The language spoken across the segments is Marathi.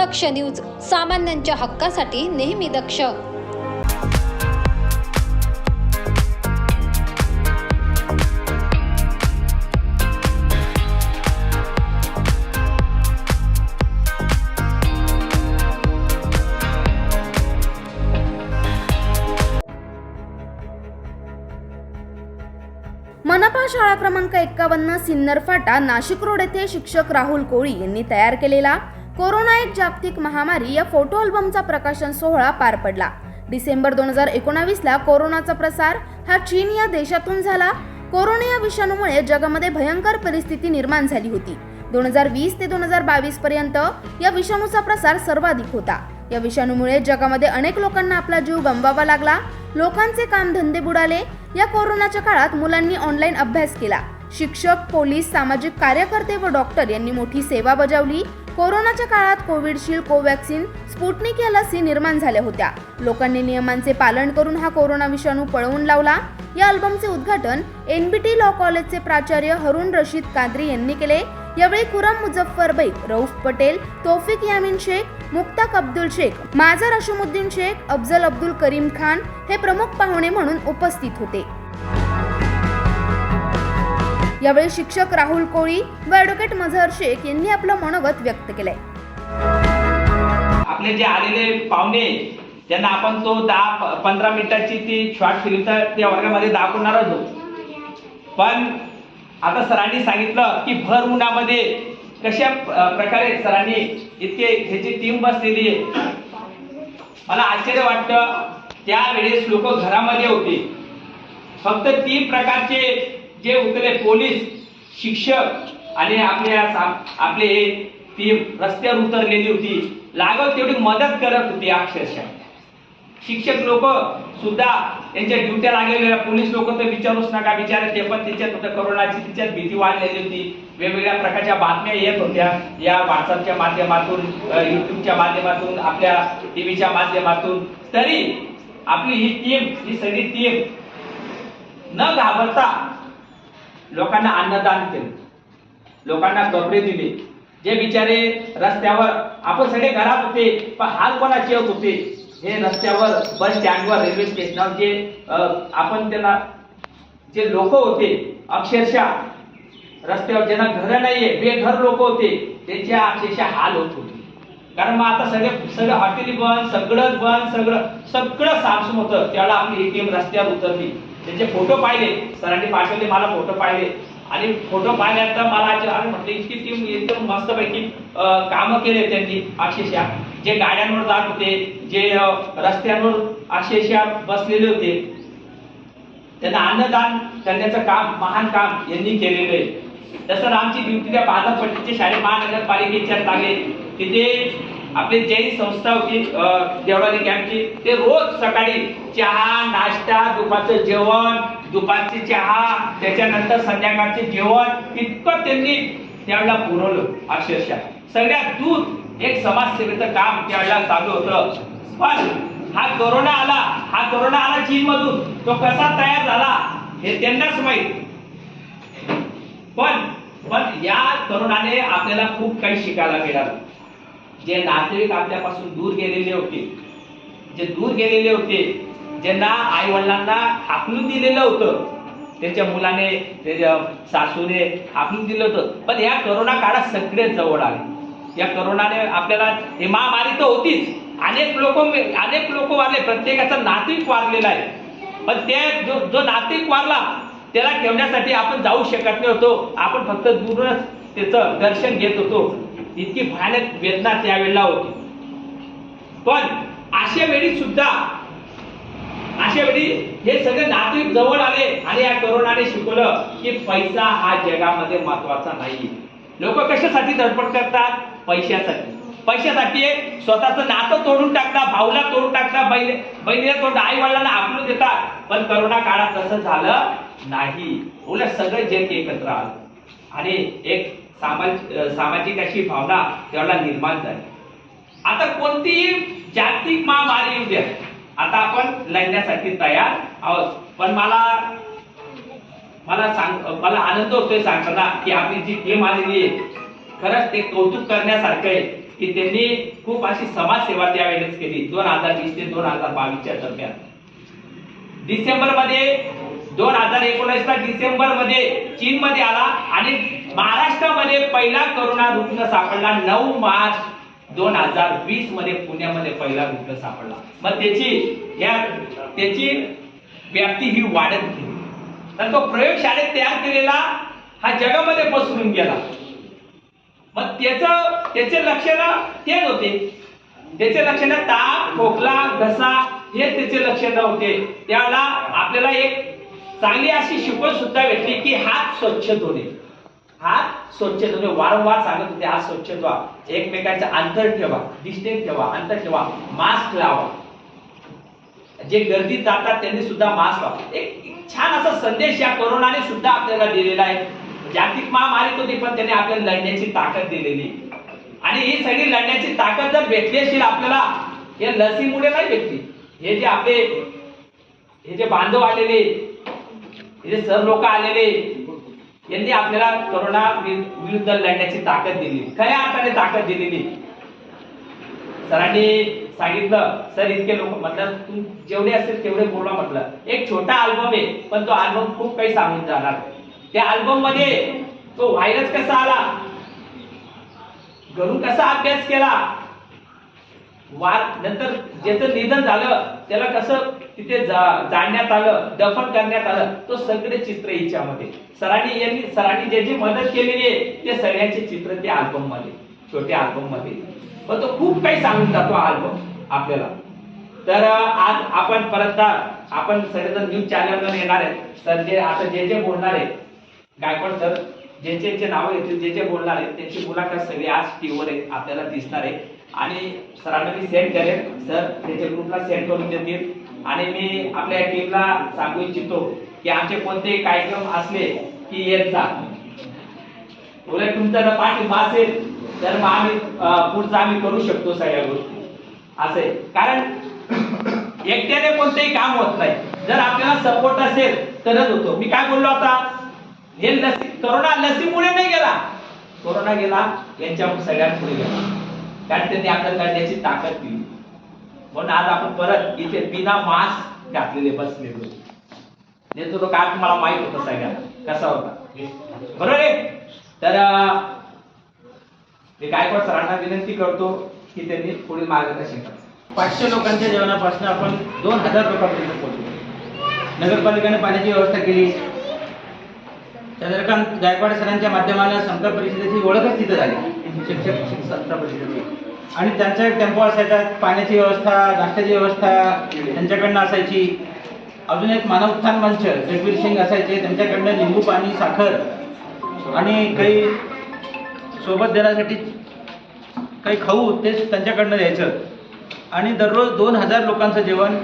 दक्ष न्यूज सामान्यांच्या हक्कासाठी नेहमी दक्ष. मनपा शाळा क्रमांक एक्कावन्न सिन्नर फाटा नाशिक रोड येथे शिक्षक राहुल कोळी यांनी तयार केलेला कोरोना एक जागतिक महामारी या फोटो अल्बमचा प्रकाशन सोहळा पार पडला. डिसेंबर दोन हजार एकोणावीसला कोरोनाचा प्रसार हा चीन या देशातून झाला. कोरोना या विषाणूमुळे जगामध्ये भयंकर परिस्थिती निर्माण झाली होती. दोन हजार वीस ते दोन हजार बावीस पर्यंत या विषाणूचा प्रसार सर्वाधिक होता. या विषाणूमुळे जगामध्ये अनेक लोकांना आपला जीव गमवावा लागला. लोकांचे कामधंदे बुडाले. या कोरोनाच्या काळात मुलांनी ऑनलाईन अभ्यास केला. शिक्षक पोलीस सामाजिक कार्यकर्ते व डॉक्टर यांनी मोठी सेवा बजावली. कोरोनाच्या काळात कोविडशिल्ड कोवॅक्सिन स्पुटनिक या लसी निर्माण झाल्या होत्या. लोकांनी नियमांचे पालन करून हा कोरोना विषाणू पळवून लावला. या अल्बमचे उद्घाटन एनबीटी लॉ कॉलेजचे प्राचार्य हरुण रशीद कादरी यांनी केले. यावेळी कुरम मुझफ्फर बेग रऊफ पटेल तोफिक यामीन शेख मुक्ताक अब्दुल शेख माझा अशमुद्दीन शेख अफजल अब्दुल करीम खान हे प्रमुख पाहुणे म्हणून उपस्थित होते. यावेळी शिक्षक राहुल कोळी व ॲडव्होकेट मझहर शेख यांनी आपलं मनोगत व्यक्त केलंय. आपले जे आलेले पाहुणे त्यांना आपण तो दहा पंधरा मिनिटाची ती शॉर्ट फिल्म तर त्या वर्गामध्ये दाखवणार होतो. पण आता सरांनी सांगितलं की भर उन्हामध्ये कशा प्रकारे सरांनी इतके ह्याची टीम बसलेली आहे. मला आश्चर्य वाटतं त्यावेळेस लोक घरामध्ये होते. फक्त तीन प्रकारचे जे उतरले पोलीस शिक्षक आणि आपल्या आपले हे टीम रस्त्यावर उतरलेली होती. लागत तेवढी मदत करत होती अक्षरशः. शिक्षक लोक सुद्धा त्यांच्या ड्युट्या लागलेल्या पोलीस लोक तर विचारूच नका विचार ते पण त्याच्यात होतं करोनाची तिच्यात भीती वाढलेली होती. वेगवेगळ्या प्रकारच्या बातम्या येत होत्या. या व्हॉट्सअपच्या माध्यमातून युट्यूबच्या माध्यमातून आपल्या टीव्हीच्या माध्यमातून. तरी आपली ही टीम ही सगळी टीम न घाबरता लोकांना अन्नदान केलं. लोकांना कपडे दिले. जे बिचारे रस्त्यावर आपण सगळे घरात होते पण हाल कोणाचे होत होते? हे रस्त्यावर बस स्टँडवर रेल्वे स्टेशनवर जे आपण त्यांना जे लोक होते अक्षरशः रस्त्यावर ज्यांना घरं नाहीये बेघर लोक होते त्यांच्या अक्षरशः हाल होत होते. कारण मग आता सगळे सगळं हॉटेल बंद सगळं बंद सगळं सगळं सामसूम होतं. त्याला आपली एटीएम रस्त्यावर उतरली. त्यांचे फोटो पाहिले सरांनी पाठवले मला फोटो पाहिले. आणि फोटो पाहिल्यानंतर मला आज- अरे म्हटलं इतकी टीम एकदम मस्तपैकी कामं केले त्यांनी अक्षरशः. जे गाड्यांवर जात होते जे रस्त्यांवर अक्षरशः बसलेले होते. त्यांना अन्नदान करण्याचं काम महान काम यांनी केलेलं आहे. तसं आमची ड्युटी त्या बाजारपट्टीचे शाळे महानगरपालिकेच्या लागले तिथे आपली जैन संस्था होती देवळाली कॅम्पची ते रोज सकाळी चहा नाश्ता दुपारचं जेवण दुपारची चहा त्याच्यानंतर संध्याकाळचे जेवण इतकं त्यांनी त्यावेळेला पुरवलं अक्षरशः. सगळ्यात दूर एक समाजसेवेचं काम त्यावेळेला चालू होतं. पण हा कोरोना आला हा कोरोना आला चीन मधून तो कसा तयार झाला हे त्यांनाच माहीत. पण पण या तरुणाने आपल्याला खूप काही शिकायला मिळालं. जे नातेवाईक आपल्यापासून दूर गेलेले होते जे दूर गेलेले होते ज्यांना आई वडिलांना हाकलून दिलेलं होतं त्याच्या मुलाने त्याच्या सासूने हाकलून दिलं होतं. पण या करोना काळात सगळे जवळ आले. या करोनाने आपल्याला हे महामारी तर होतीच. अनेक लोक अनेक लोक वारले. प्रत्येकाचा नातेवाईक वारलेला आहे. पण त्या जो जो नातेवाईक वारला त्याला ठेवण्यासाठी आपण जाऊ शकत नव्हतो. आपण फक्त दूरच त्याचं दर्शन घेत होतो. इतकी भयानक वेदना त्यावेळेला होती. पण अशा वेळी सुद्धा अशा वेळी हे सगळे नातेवाईक जवळ आले आणि या कोरोनाने शिकवलं की पैसा हा जगामध्ये महत्त्वाचा नाही. लोक कशासाठी धडपड करतात? पैशासाठी. पैशासाठी स्वतःचं नातं तोडून टाकता भाऊला तोडून टाकता बहिणी बहिणीला तोडून आई वडिलांना आपलं देतात. पण करोना काळात तसं झालं नाही. उलट सगळं जग एकत्र आलं. आणि एक सामाजिक सामाजिक अशी भावना त्याला निर्माण झाली. आता कोणतीही जागतिक महामारी येऊ द्या. आता आपण लढण्यासाठी तयार आहोत. पण मला मला सांग मला आनंद होतोय सांगताना की आपली जी टीम आलेली आहे खरंच ते कौतुक करण्यासारखं आहे की त्यांनी खूप अशी समाजसेवा त्यावेळेस केली दोन हजार वीस ते दोन हजार बावीसच्या दरम्यान. डिसेंबरमध्ये दोन हजार एकोणीसला डिसेंबरमध्ये चीन मध्ये आला आणि महाराष्ट्रामध्ये पहिला करोना रुग्ण सापडला. नऊ मार्च दोन हजार वीसमध्ये पुण्यामध्ये पहिला रुग्ण सापडला. मग त्याची या त्याची व्याप्ती ही वाढत गेली. तर तो प्रयोगशाळेत तयार केलेला हा जगामध्ये पसरून गेला. मग त्याच त्याचे लक्षणं तेच होते. त्याचे लक्षणं ताप खोकला घसा हे त्याचे लक्षणं होते. त्याला आपल्याला एक चांगली अशी शिकवण सुद्धा भेटली की हात स्वच्छ धुणे. हात स्वच्छ धुणे. वारंवार सांगत होते हात स्वच्छ धुवा. एकमेकांचं अंतर ठेवा डिस्टन्स ठेवा अंतर ठेवा. मास्क लावा. जे गर्दीत जातात त्यांनी सुद्धा मास्क लावा. एक एक छान असा संदेश या कोरोनाने सुद्धा आपल्याला दिलेला आहे. जागतिक महामारी होती पण त्याने आपल्याला लढण्याची ताकद दिलेली आणि ही सगळी लढण्याची ताकद जर भेटली असेल आपल्याला या लसीमुळे नाही भेटली. हे जे आपले हे जे बांधव आलेले हे सर लोक आलेले यांनी आपल्याला कोरोना विरुद्ध लढण्याची ताकद दिली. खऱ्या अर्थाने ताकद दिलेली. सरांनी सांगितलं सर इतके लोक म्हटलं तू जेवढे असेल तेवढे बोला म्हटलं. एक छोटा अल्बम आहे पण तो अल्बम खूप काही सांगून जाणार. त्या अल्बममध्ये तो व्हायरस कसा आला? घरून कसा अभ्यास केला? वार नंतर ज्याचं निधन झालं त्याला कसं तिथे जा- आलं दफन करण्यात आलं तो सगळे चित्र हिच्यामध्ये सरांनी यांनी सरांनी जे जे मदत केलेली आहे ते सगळ्यांचे चित्र त्या अल्बममध्ये छोट्या अल्बममध्ये पण तो खूप काही सांगून जातो अल्बम आपल्याला. तर आज आपण परत आपण सगळेजण न्यूज चॅनलवर येणार आहेत. तर जे आता जे जे बोलणार आहेत गायकवाड सर ज्यांचे ज्यांचे नावं येतील जे जे बोलणार आहेत त्यांची मुलाखत सगळी आज टीव्हीवर आहे आपल्याला दिसणार आहे. आणि सरांना मी सेंड करेन सर त्याच्या ग्रुपला सेंड करून देतील. आणि मी आपल्या टीमला सांगू इच्छितो की आमचे कोणतेही कार्यक्रम असले की येत जा. उलट तुमचा जर पाठिंबा असेल तर मग आम्ही पुढचं आम्ही करू शकतो सगळ्या गोष्टी. असे कारण एकट्याने कोणतेही काम होत नाही. जर आपल्याला सपोर्ट असेल तरच होतो. मी काय बोललो आता? हे लसी करोना लसीमुळे नाही गेला. कोरोना गेला यांच्या सगळ्यांपुढे गेला. कारण त्यांनी आपल्या लढण्याची ताकद दिली. म्हणून आज आपण परत इथे बिना मास्क घातलेले बसलेलो नेतृत्व काय तुम्हाला माहीत होतं सगळ्यांना कसा होता? बरोबर आहे? तर अं, मी गायकवाड सरांना विनंती करतो की त्यांनी पुढील मार्गदर्शन करावं पाचशे लोकांच्या जेवणापासून आपण दोन हजार लोकांपर्यंत पोहोचलो. नगरपालिकेने पाण्याची व्यवस्था केली. चंद्रकांत गायकवाड सरांच्या माध्यमानं समता परिषदेची ओळखच तिथं झाली. शिक्षक शिक्षक समता परिषदेची. आणि त्यांचा एक टेम्पो असायचा पाण्याची व्यवस्था नाश्त्याची व्यवस्था त्यांच्याकडनं असायची. अजून एक मानव उत्थान मंच जगवीर सिंग असायचे त्यांच्याकडनं लिंबू पाणी साखर आणि काही सोबत देण्यासाठी काही खाऊ तेच त्यांच्याकडनं द्यायचं. आणि दररोज दोन हजार लोकांचं जेवण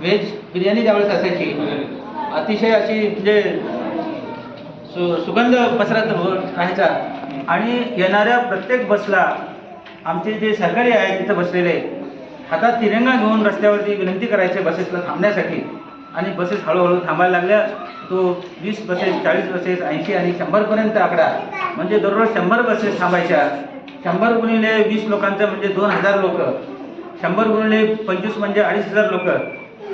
व्हेज बिर्याणी त्यावेळेस असायची. अतिशय अशी म्हणजे सु सुगंध पसरत हो-, राहायचा. आणि येणाऱ्या प्रत्येक बसला आमचे जे सरकारी आहेत तिथं बसलेले हातात तिरंगा घेऊन रस्त्यावरती विनंती करायचे बसेसला थांबण्यासाठी. आणि बसेस हळूहळू थांबायला लागल्या. तो वीस बसेस चाळीस बसेस ऐंशी आणि शंभरपर्यंत आकडा. म्हणजे दररोज शंभर बसेस थांबायच्या. शंभर गुणिले वीस लोकांचं म्हणजे दोन हजार लोक. शंभर गुणिले पंचवीस म्हणजे अडीच हजार लोक.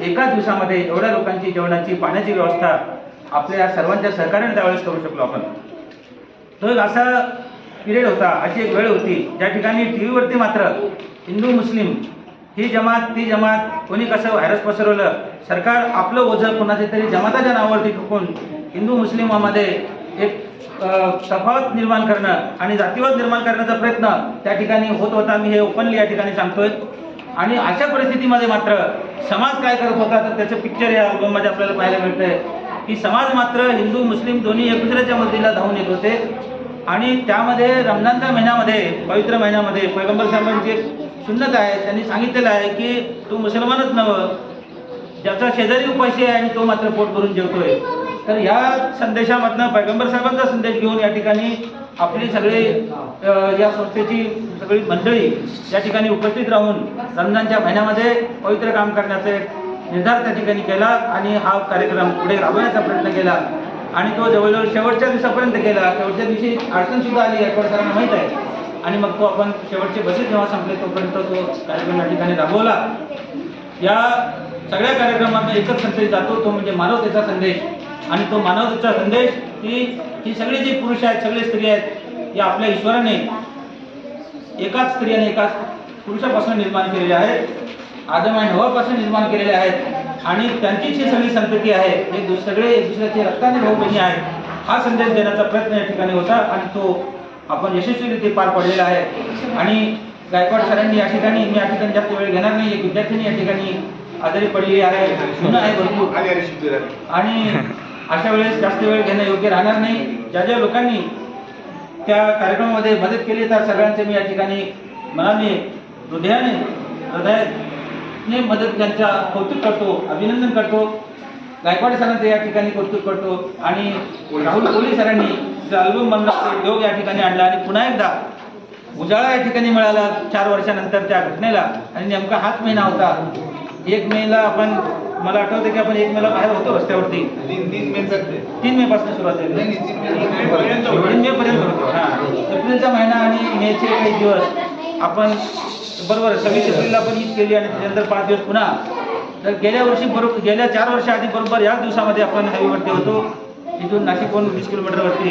एका दिवसामध्ये एवढ्या लोकांची जेवणाची पाण्याची व्यवस्था आपल्या सर्वांच्या सहकार्याने त्यावेळेस करू शकलो आपण. तो एक असा पिरियड होता अशी एक वेळ होती ज्या ठिकाणी टी व्हीवरती मात्र हिंदू मुस्लिम ही जमात ती जमात कोणी कसं व्हायरस पसरवलं सरकार आपलं ओझं कोणाच्या तरी जमाताच्या नावावरती ठोकून हिंदू मुस्लिमामध्ये एक तफावत निर्माण करणं आणि जातीवाद निर्माण करण्याचा प्रयत्न त्या ठिकाणी होत होता. मी हे ओपनली या ठिकाणी सांगतोय. आणि अशा परिस्थितीमध्ये मात्र समाज काय करत होता तर त्याचं पिक्चर या अल्बममध्ये आपल्याला पाहायला मिळतंय. की समाज मात्र हिंदू मुस्लिम दोन्ही एकत्रच्या मदतीला धावून येत होते. आणि त्यामध्ये रमजानच्या महिन्यामध्ये पवित्र महिन्यामध्ये पैगंबर साहेबांची एक सुन्नत आहे. त्यांनी सांगितलेलं आहे की तू मुसलमानच नवं ज्याचा शेजारी उपाशी आहे आणि तो मात्र पोट भरून जेवतोय. तर या संदेशामधनं पैगंबर साहेबांचा संदेश घेऊन या ठिकाणी आपली सगळी या संस्थेची सगळी मंडळी या ठिकाणी उपस्थित राहून रमजानच्या महिन्यामध्ये पवित्र काम करण्याचं एक निर्धार त्या ठिकाणी केला आणि हा कार्यक्रम पुढे राबवण्याचा प्रयत्न केला. आणि तो जवळजवळ शेवटच्या दिवसापर्यंत केला. शेवटच्या दिवशी अडचण सुद्धा आली याकडे सरांना माहीत आहे. आणि मग तो आपण शेवटचे बसेस जेव्हा संपले तोपर्यंत तो कार्यक्रम या ठिकाणी राबवला. या सगळ्या कार्यक्रमात एकच संदेश जातो तो म्हणजे मानवतेचा संदेश. आणि तो मानवतेचा संदेश की ही सगळे जे पुरुष आहेत सगळे स्त्री आहेत या आपल्या ईश्वराने एकाच स्त्रियाने एकाच पुरुषापासून निर्माण केलेले आहेत. आदम आणि हवापासून निर्माण केलेले आहेत. आणि त्यांचीच ही सगळी संतती आहे हे सगळे दुसऱ्याचे रक्ताने भाऊ बहिणी आहेत. हा संदेश देण्याचा प्रयत्न या ठिकाणी होता आणि तो आपण यशस्वीरित्या पार पाडलेला आहे. आणि गायकवाड सरांनी या ठिकाणी मी या ठिकाणी जास्त वेळ घेणार नाही एक विद्यार्थ्यांनी या ठिकाणी आजारी पडलेली आहे. आहे भरपूर. आणि अशा वेळेस जास्त वेळ घेणं योग्य राहणार नाही. ज्या ज्या लोकांनी त्या कार्यक्रमामध्ये मदत केली त्या सगळ्यांचे मी या ठिकाणी मनाने हृदयाने हृदयाने मदत त्यांचा कौतुक करतो अभिनंदन करतो गायकवाड सरांचं या ठिकाणी कौतुक करतो आणि राहुल कोहली सरांनी जो अल्बम बनला योग या ठिकाणी आणला आणि पुन्हा एकदा उजाळा या ठिकाणी मिळाला चार वर्षानंतर त्या घटनेला. आणि नेमका हाच महिना होता. एक मेला आपण मला आठवतं की आपण एक मेला बाहेर होतो रस्त्यावरती. तीन मे पासून सुरुवात झाली तीन मे पर्यंत होतो. हा. एप्रिलचा महिना आणि मेचे काही दिवस. आपण बरोबर सव्वीस एप्रिलला पण ईद केली आणि त्याच्यानंतर पाच दिवस पुन्हा तर गेल्या वर्षी बरोबर गेल्या चार वर्षा आधी बरोबर याच दिवसामध्ये आपण हायवेवरती होतो. इथून नाशिकहून वीस किलोमीटरवरती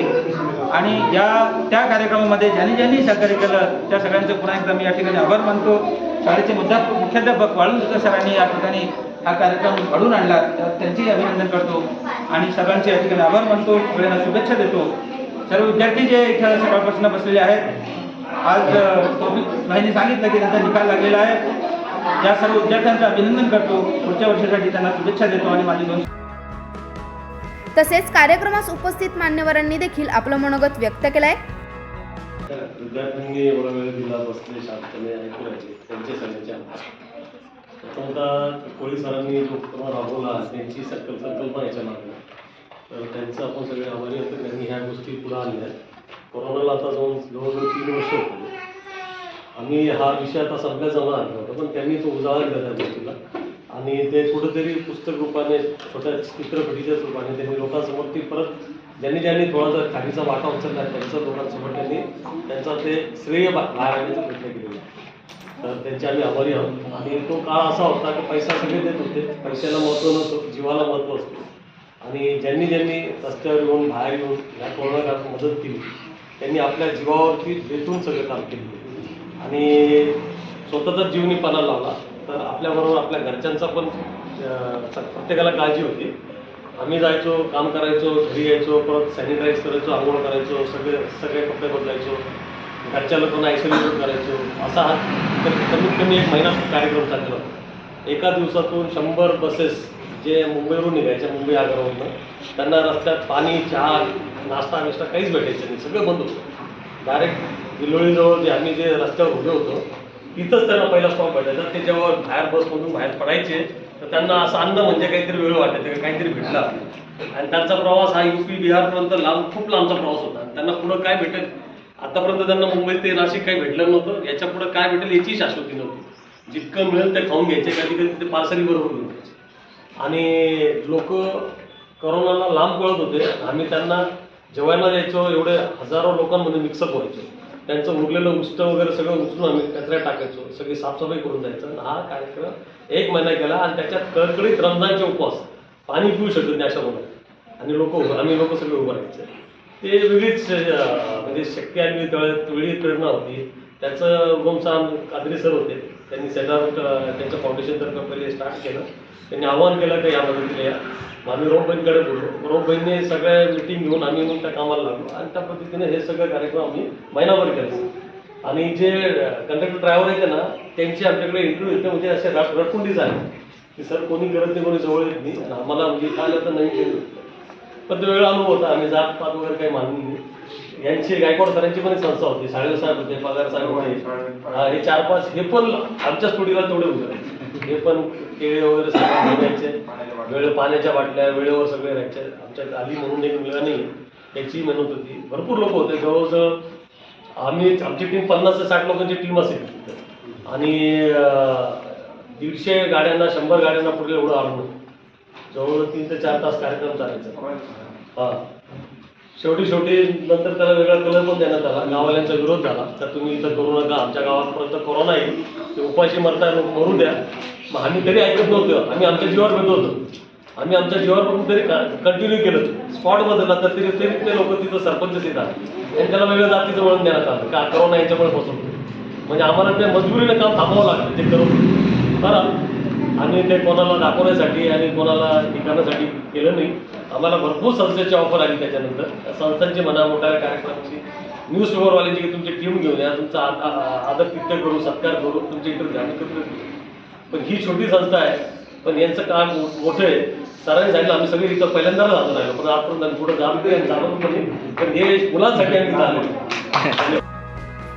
आणि या त्या कार्यक्रमामध्ये ज्यांनी ज्यांनी सहकार्य केलं त्या सगळ्यांचं पुन्हा एकदा मी या ठिकाणी आभार मानतो. शाळेचे मुद्दा मुख्याध्यापक सुद्धा सरांनी या ठिकाणी हा कार्यक्रम घडून आणला. तर त्यांचेही अभिनंदन करतो. आणि सगळ्यांचे या ठिकाणी आभार मानतो. सगळ्यांना शुभेच्छा देतो. सर्व विद्यार्थी जे इथं सकाळपासून बसलेले आहेत आज टॉपिक भाईने सांगितलं की त्यांचा निकाल लागलेला आहे. या सर्व विद्यार्थ्यांचं अभिनंदन करतो. पुढच्या वर्षासाठी त्यांना शुभेच्छा देतो आणि माझी दोन तसेच कार्यक्रमास उपस्थित मान्यवरांनी देखील आपलं मनोगत व्यक्त केलंय. विद्यार्थ्यांनी एवढा वेळ दिला बसले शांतपणे ऐकू राहिले त्यांचे सगळ्यांचे आभार प्रथमतः कोळी सरांनी जो उपक्रम राबवला त्यांची सकल संकल्पना याच्या मागे. तर त्यांचं आपण सगळे आभारी होतो त्यांनी ह्या गोष्टी पुढे आणल्या आहेत कोरोनाला आता जाऊन जवळजवळ तीन वर्ष होते आम्ही हा विषय आता सगळ्या जवळ आणला होता पण त्यांनी तो उजाळा दिला त्या गोष्टीला. आणि ते कुठंतरी पुस्तक रूपाने छोट्या चित्रपटीच्या रूपाने त्यांनी लोकांसमोर ती परत ज्यांनी ज्यांनी थोडासा खालीचा वाटा उचलला त्यांचा लोकांसमोर त्यांनी त्यांचा ते श्रेय बा- बाहेर आणण्याचा प्रयत्न केलेला तर त्यांचे आम्ही आभारी आहोत. आणि तो काळ असा होता की पैसा सगळे देत होते. पैशाला महत्त्व नसतो जीवाला महत्त्व असतो. आणि ज्यांनी ज्यांनी रस्त्यावर येऊन बाहेर येऊन या कोरोना काळात मदत केली त्यांनी आपल्या जीवावरती बेतून सगळं काम केलं. आणि स्वतःचाच जीवनी पणा लावला तर आपल्याबरोबर आपल्या घरच्यांचा पण प्रत्येकाला काळजी होती. आम्ही जायचो काम करायचो घरी यायचो परत सॅनिटाईज करायचो आंघोळ करायचो सगळे सगळे कपडे बदलायचो. घरच्या लोकांना आयसोलेशन करायचो. असा हा कमीत कमी एक महिना कार्यक्रम चाललेला एका दिवसातून शंभर बसेस जे मुंबईवरून निघायचे मुंबई आगारावरून त्यांना रस्त्यात पाणी चहा नाश्ता बिस्टा काहीच भेटायचं नाही. सगळं बंद होतं. डायरेक्ट विलोळीजवळ जे आम्ही जे रस्त्यावर उभे होतो तिथंच त्यांना पहिला स्टॉप भेटायचा. ते जेव्हा बाहेर बसमधून बाहेर पडायचे तर त्यांना असं अन्न म्हणजे काहीतरी वेळ वाटायचं काहीतरी भेटलं. आणि त्यांचा प्रवास हा युपी बिहारपर्यंत लांब खूप लांबचा प्रवास होता. आणि त्यांना पुढं काय भेटेल? आतापर्यंत त्यांना मुंबईत ते नाशिक काही भेटलं नव्हतं. याच्या पुढं काय भेटेल याची शाश्वती नव्हती. जितकं मिळेल ते खाऊन घ्यायचे. कधी कधी ते पार्सली बरोबर घेऊन घ्यायचे आणि लोक करोनाला लांब पळत होते. आम्ही त्यांना जेवायला द्यायचो एवढे हजारो लोकांमध्ये मिक्सअप व्हायचो. त्यांचं उरलेलं उष्ट वगैरे सगळं उचलून आम्ही कचऱ्यात टाकायचो. सगळी साफसफाई करून जायचं आणि हा कार्यक्रम एक महिना केला आणि त्याच्यात कडकडीत रमजानचे उपवास. पाणी पिऊ शकत नाही अशा मुलं आणि लोक आम्ही लोक सगळे उभं राहायचे. ते वेगळीच म्हणजे शक्ती आणि तळ वेगळी प्रेरणा होती. त्याचं गोमसान कादरी सर होते. त्यांनी सेटार त्यांच्या फाउंडेशनतर्फे पहिले स्टार्ट केलं. त्यांनी आवाहन केलं का या मदतीला या. मग आम्ही रोपबहीणकडे बोललो. रोपबहीणने सगळ्या मिटिंग घेऊन आम्ही मग त्या कामाला लागलो. आणि त्या पद्धतीने हे सगळं कार्यक्रम आम्ही महिनाभर केले. आणि जे कंडक्टर ड्रायव्हर आहेत ना त्यांचे आमच्याकडे इंटरव्ह्यू येते म्हणजे असे रट रटकुंडी झाले की सर कोणी करत नाही कोणी जवळ येत नाही. आणि आम्हाला म्हणजे काय आलं तर नवीन केलं पण तो वेगळा अनुभव होता. आम्ही जात पात वगैरे काही मानली नाही. यांची गायकवाड सरांची पण संस्था होती. साळवे साहेब होते पगार साहेब होते. हा, हे चार पाच हे पण आमच्या स्टुडिओला तेवढे होते हे पण केळे वगैरे सगळे घेऊन वेळ पाण्याच्या बाटल्या वेळेवर सगळे राहायचे. आमच्यात आली म्हणून एक मुलगा नाही त्याची मेहनत होती. भरपूर लोक होते. जवळजवळ आम्ही आमची टीम पन्नास ते साठ लोकांची टीम असेल. आणि दीडशे गाड्यांना शंभर गाड्यांना पुढे एवढं आणून. जवळ तीन ते चार तास कार्यक्रम चालायचा. हा. शेवटी शेवटी नंतर त्याला वेगळा कलर पण देण्यात आला. गाववाल्यांचा विरोध झाला. तर तुम्ही इथं करू नका. आमच्या गावापर्यंत कोरोना येईल. ते उपाशी मरता मरू द्या. मग आम्ही तरी ऐकत नव्हतं. आम्ही आमच्या जीवावर भेटत होतो. आम्ही आमच्या जीवावर बघून तरी कंटिन्यू केलं. स्पॉट बदलला तर तरी तरी ते लोक तिथं सरपंच येतात. आणि त्याला वेगळ्या जातीचं वळण देण्यात आलं. का? करोना यांच्यामुळे बसवतो म्हणजे आम्हाला त्या मजबुरीने काम थांबावं लागलं ते करून बरं. आणि ते कोणाला दाखवण्यासाठी आणि कोणाला ठिकाणासाठी केलं नाही. आम्हाला भरपूर संस्थेची ऑफर आली त्याच्यानंतर. त्या संस्थांची म्हणा मोठ्या कार्यक्रमाची. न्यूज पेपरवाल्यांची की तुमची टीम घेऊन या तुमचा आदर कित्य करू सत्कार करू तुमचे इकडे आम्ही पण ही छोटी संस्था आहे. पण यांचं काम मोठं आहे. सरांनी सांगितलं आम्ही सगळे इथं पहिल्यांदाच जातो राहिलो. पण आपण पुढं पुढे जातो आणि जाणून पण नाही. पण हे मुलांसाठी आम्ही इथं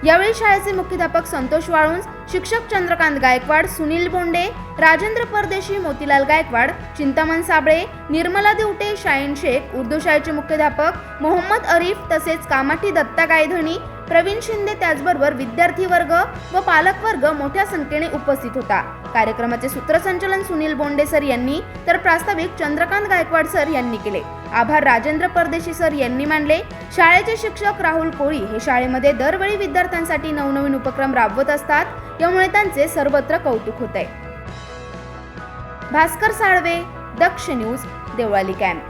यावेळी शाळेचे मुख्याध्यापक संतोष वाळुंज शिक्षक चंद्रकांत गायकवाड सुनील बोंडे राजेंद्र परदेशी मोतीलाल गायकवाड चिंतामण साबळे निर्मला देवटे शाहीन शेख उर्दू शाळेचे मुख्याध्यापक मोहम्मद अरीफ तसेच कामाठी दत्ता गायधणी प्रवीण शिंदे त्याचबरोबर विद्यार्थी वर्ग व पालकवर्ग मोठ्या संख्येने उपस्थित होता. कार्यक्रमाचे सूत्रसंचलन सुनील बोंडे सर यांनी तर प्रास्ताविक चंद्रकांत गायकवाड सर यांनी केले. आभार राजेंद्र परदेशी सर यांनी मानले. शाळेचे शिक्षक राहुल कोळी हे शाळेमध्ये दरवेळी विद्यार्थ्यांसाठी नवनवीन उपक्रम राबवत असतात त्यामुळे त्यांचे सर्वत्र कौतुक होत आहे भास्कर साळवे दक्ष न्यूज देवळाली कॅम्प